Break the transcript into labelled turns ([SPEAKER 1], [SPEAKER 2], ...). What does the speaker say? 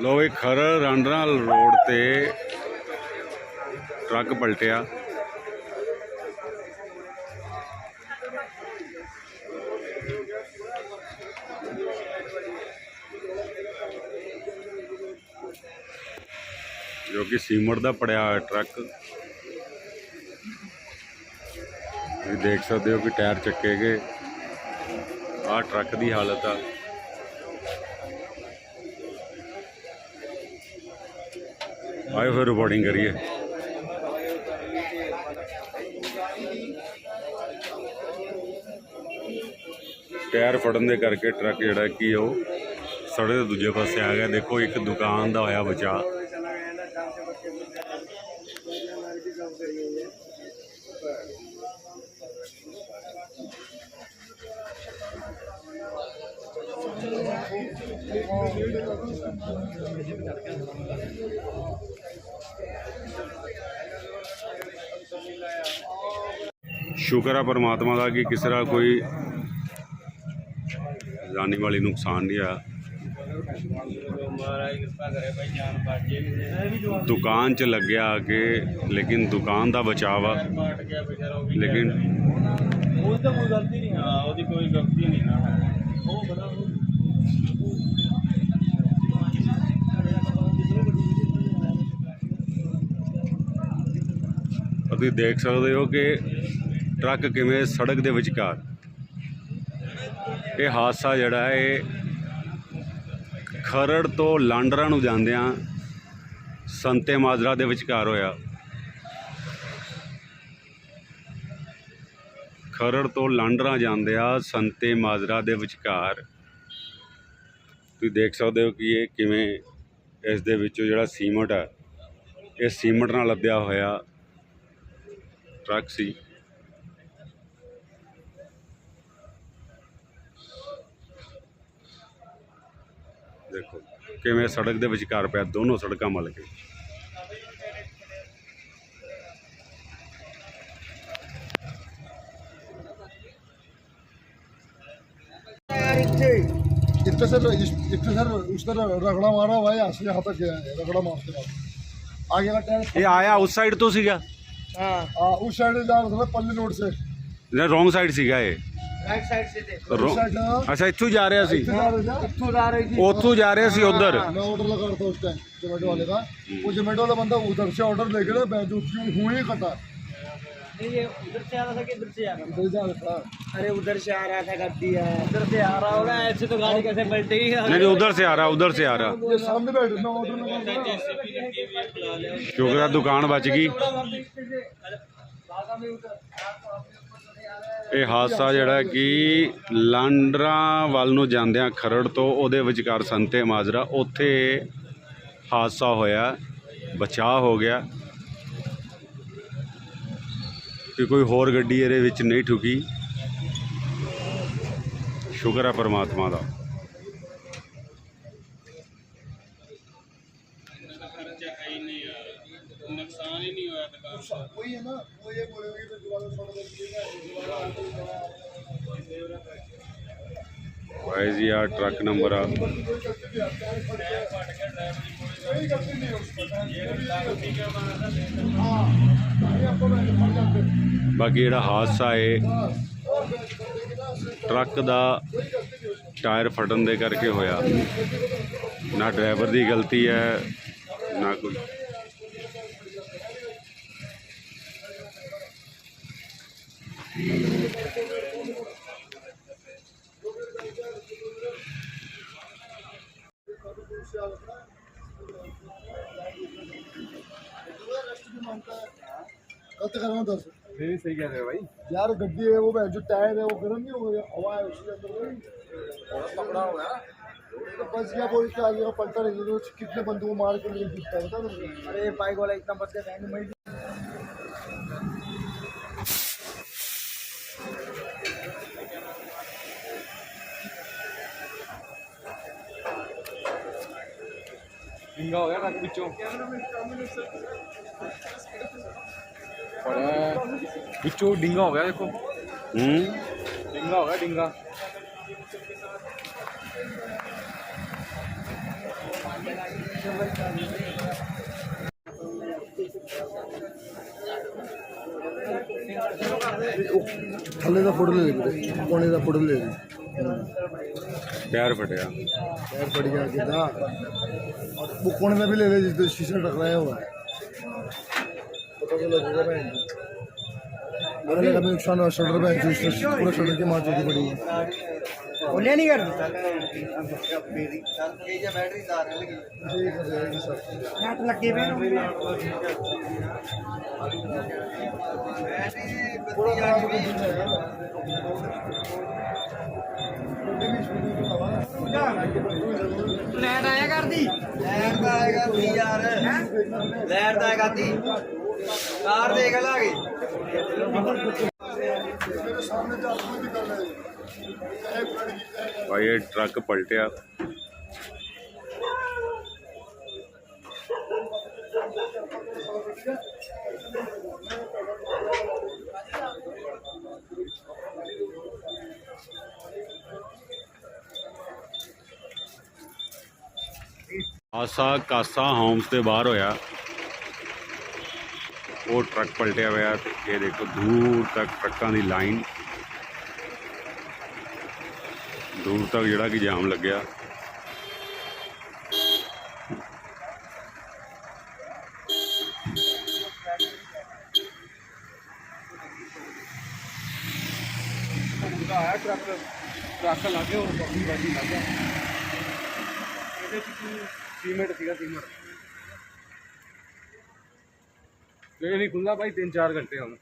[SPEAKER 1] ਲੋ ਵੀ ਖਰ ਰਾਂਡਰਾਲ ਰੋਡ ਤੇ ਟਰੱਕ ਪਲਟਿਆ। ਜੋ ਕਿ ਸੀਮਟ ਦਾ ਪੜਿਆ ਹੋਇਆ ਟਰੱਕ। ਤੁਸੀਂ ਦੇਖ ਸਕਦੇ ਹੋ ਕਿ ਟਾਇਰ ਚੱਕੇ ਗਏ। ਆਹ ਟਰੱਕ ਦੀ ਹਾਲਤ ਆ। ਆਇਓ ਫਿਰ ਰਿਪੋਰਟਿੰਗ ਕਰੀਏ। ਟਾਇਰ ਫੜਨ ਦੇ ਕਰਕੇ ਟਰੱਕ ਜਿਹੜਾ ਕੀ ਉਹ ਸੜੇ ਦੇ ਦੂਜੇ ਪਾਸੇ ਆ ਗਿਆ। ਦੇਖੋ ਇੱਕ ਦੁਕਾਨ ਦਾ ਹੋਇਆ ਬਚਾ ਸ਼ੁਕਰ ਆ ਪਰਮਾਤਮਾ ਦਾ ਕਿ ਕਿਸੇ ਦਾ ਕੋਈ ਜਾਨੀ ਵਾਲੀ ਨੁਕਸਾਨ ਨਹੀਂ ਆ ਦੁਕਾਨ 'ਚ ਲੱਗਿਆ ਕਿ ਲੇਕਿਨ ਦੁਕਾਨ ਦਾ ਬਚਾਅ
[SPEAKER 2] ਆ
[SPEAKER 1] ਲੇਕਿਨ
[SPEAKER 2] ਉਹ ਕੋਈ ਗਲਤੀ ਨਹੀਂ ਹਾਂ ਉਹਦੀ ਕੋਈ ਗਲਤੀ ਨਹੀਂ ਨਾ ਉਹ ਬੜਾ
[SPEAKER 1] ਤੁਸੀਂ ਦੇਖ ਸਕਦੇ ਹੋ ਕਿ ਟਰੱਕ ਕਿਵੇਂ ਸੜਕ ਦੇ ਵਿਚਕਾਰ ਇਹ ਹਾਦਸਾ ਜਿਹੜਾ ਹੈ, ਇਹ ਖਰੜ ਤੋਂ ਲਾਂਡਰਾ ਨੂੰ ਜਾਂਦਿਆਂ ਸੰਤੇ ਮਾਜਰਾ ਦੇ ਵਿਚਕਾਰ ਹੋਇਆ। ਖਰੜ ਤੋਂ ਲਾਂਡਰਾ ਜਾਂਦਿਆਂ ਸੰਤੇ ਮਾਜਰਾ ਦੇ ਵਿਚਕਾਰ ਤੁਸੀਂ ਦੇਖ ਸਕਦੇ ਹੋ ਕਿ ਇਹ ਕਿਵੇਂ ਇਸ ਦੇ ਵਿੱਚੋਂ ਜਿਹੜਾ ਸੀਮਟ ਹੈ ਇਹ ਸੀਮਟ ਨਾਲ ਲੱਦਿਆ ਹੋਇਆ ਟਰੱਕ ਸੀ। ਦੇਖੋ, ਕਿਵੇਂ ਸੜਕ ਦੇ ਵਿਚਕਾਰ ਪਿਆ, ਦੋਨੋਂ ਸੜਕਾਂ ਮਲ ਕੇ
[SPEAKER 3] इतने सर इतने सर उस तरह रगड़ा मारा हुआ है असली हाथ गया है रगड़ा मार के आगे का टायर
[SPEAKER 1] ये आया उस साइड तो सीखा
[SPEAKER 3] हाँ। उस साइड जा रहा था पल्ली रोड से।
[SPEAKER 2] नहीं रॉन्ग साइड सीखा
[SPEAKER 3] ये।
[SPEAKER 1] राइट
[SPEAKER 3] साइड से
[SPEAKER 1] थे। हाँ। अच्छा इतू
[SPEAKER 3] जा रहे सी
[SPEAKER 2] इतू जा रहे उतू
[SPEAKER 1] जा रहे सी हाँ, उधर।
[SPEAKER 3] हाँ, मैं ऑर्डर लगा रहा था उस टाइम जोमेटो वाले का। हम्म। वो जोमेटो वाला बंदा उधर से ऑर्डर लेके ना हुई कटा
[SPEAKER 2] नहीं ये उधर से आ रहा था कि इधर से आ रहा था
[SPEAKER 3] उधर जा रहा था
[SPEAKER 2] अरे उधर से आ रहा था गड्डी उधर से आ रहा होगा ऐसे तो गाड़ी कैसे पलटेगी
[SPEAKER 1] नहीं नहीं उधर से आ रहा उधर से आ रहा
[SPEAKER 3] ये सामने बैठ मैं ऑर्डर लगा रहा था
[SPEAKER 1] ਸ਼ੁਕਰ ਹੈ ਦੁਕਾਨ ਬਚ ਗਈ ਇਹ ਹਾਦਸਾ ਜਿਹੜਾ ਕਿ ਲਾਂਡਰਾ ਵੱਲ ਨੂੰ ਜਾਂਦਿਆਂ ਖਰੜ ਤੋਂ ਉਹਦੇ ਵਿਚਕਾਰ ਸੰਤੇ ਮਾਜਰਾ ਉੱਥੇ ਹਾਦਸਾ ਹੋਇਆ ਬਚਾਅ ਹੋ ਗਿਆ ਕਿ ਕੋਈ ਹੋਰ ਗੱਡੀ ਇਹਦੇ ਵਿੱਚ ਨਹੀਂ ਠੁਕੀ। ਸ਼ੁਕਰ ਹੈ ਪਰਮਾਤਮਾ ਦਾ।
[SPEAKER 3] ਨੁਕਸਾਨ
[SPEAKER 1] ਹੀ ਜੀ ਆ ਟਰੱਕ ਨੰਬਰ ਆ। ਬਾਕੀ ਜਿਹੜਾ ਹਾਦਸਾ ਹੈ, ਟਰੱਕ ਦਾ ਟਾਇਰ ਫਟਣ ਦੇ ਕਰਕੇ ਹੋਇਆ। ਨਾ ਡਰਾਈਵਰ ਦੀ ਗਲਤੀ ਹੈ, ਨਾ ਕੋਈ।
[SPEAKER 3] गलत कर रहा हूँ दस
[SPEAKER 2] नहीं सही कह रहे हो भाई
[SPEAKER 3] यार गड्डी है वो बैठ जो टायर है वो गर्म नहीं हो गया हवा है उसके अंदर कपड़ा होगा बस क्या बोल के आगे पलटा रहेगी तो कितने बंदों को मार कर लेके दिखता है बता
[SPEAKER 2] अरे बाइक वाला इतना बच गया मैं हो गया ना पिछो ਵਿੱਚੋਂ ਡਿੰਗਾ ਹੋ ਗਿਆ ਦੇਖੋ।
[SPEAKER 1] ਹੂੰ।
[SPEAKER 2] ਡਿੰਗਾ ਹੋ ਗਿਆ ਡਿੰਗਾ।
[SPEAKER 3] ਥੱਲੇ ਦਾ ਫੋਟੋ ਲੈ ਲਈ ਕੋਨੇ ਦਾ ਫੋਟੋ ਲੈ ਲਈ
[SPEAKER 1] ਪੈਰ ਫਟਿਆ।
[SPEAKER 3] ਪੈਰ ਫਟਿਆ ਜਿੱਦਾਂ ਉਹ ਕੋਨੇ ਦਾ ਵੀ ਲੈ ਲੈ ਜਿੱਦਾਂ ਸ਼ੀਸ਼ਾ ਟਕਰਾਇਆ ਹੋਇਆ। मैंने कभी एक सौ शटर पे पूरे शटर की मार चुकी पड़ी बोलिया
[SPEAKER 4] नहीं कर लैट आया कर दी लैट आया कर
[SPEAKER 3] दी यार लैट आया
[SPEAKER 4] कर दी ਪਏ ਨੇ
[SPEAKER 3] पूरा काम तो कुछ नहीं है
[SPEAKER 4] ਲੈਟ ਆਇਆ ਕਰਦੀ ਲੈਟ ਦਾ ਆਇਆ ਕਰਦੀ ਯਾਰ ਲੈਟ ਦਾ ਆਇਆ ਕਰਦੀ ਕਾਰ ਦੇਖ ਲਾਗੇ
[SPEAKER 3] मेरे सामने तो आदमी निकल रहे हैं एक लड़की
[SPEAKER 1] ਭਾਈ ਇਹ ਟਰੱਕ ਪਲਟਿਆ ਆਸਾ ਕਾਸਾ ਹੋਮਸ ਦੇ ਬਾਹਰ ਹੋਇਆ ਉਹ ਟਰੱਕ ਪਲਟਿਆ ਹੋਇਆ ਤੇ ਇਹ ਦੇਖੋ ਦੂਰ ਤੱਕ ਟਰੱਕਾਂ ਦੀ ਲਾਈਨ। ਦੂਰ ਤੱਕ ਜਿਹੜਾ ਕਿ ਜਾਮ ਲੱਗਿਆ।
[SPEAKER 2] ਆਇਆ ਟਰੱਕ ਟਰੱਕ ਲੱਗੇ ਹੋਰ ਬਾਕੀ ਬਾਜੀ ਲੱਗਾ ਇਹਦੇ ਚ ਸੀਮੈਂਟ ਸੀਗਾ, ਸੀਮੈਂਟ। ਇਹ ਨਹੀਂ ਖੁੱਲਾ ਭਾਈ 3-4 ਘੰਟੇ ਹੁਣ।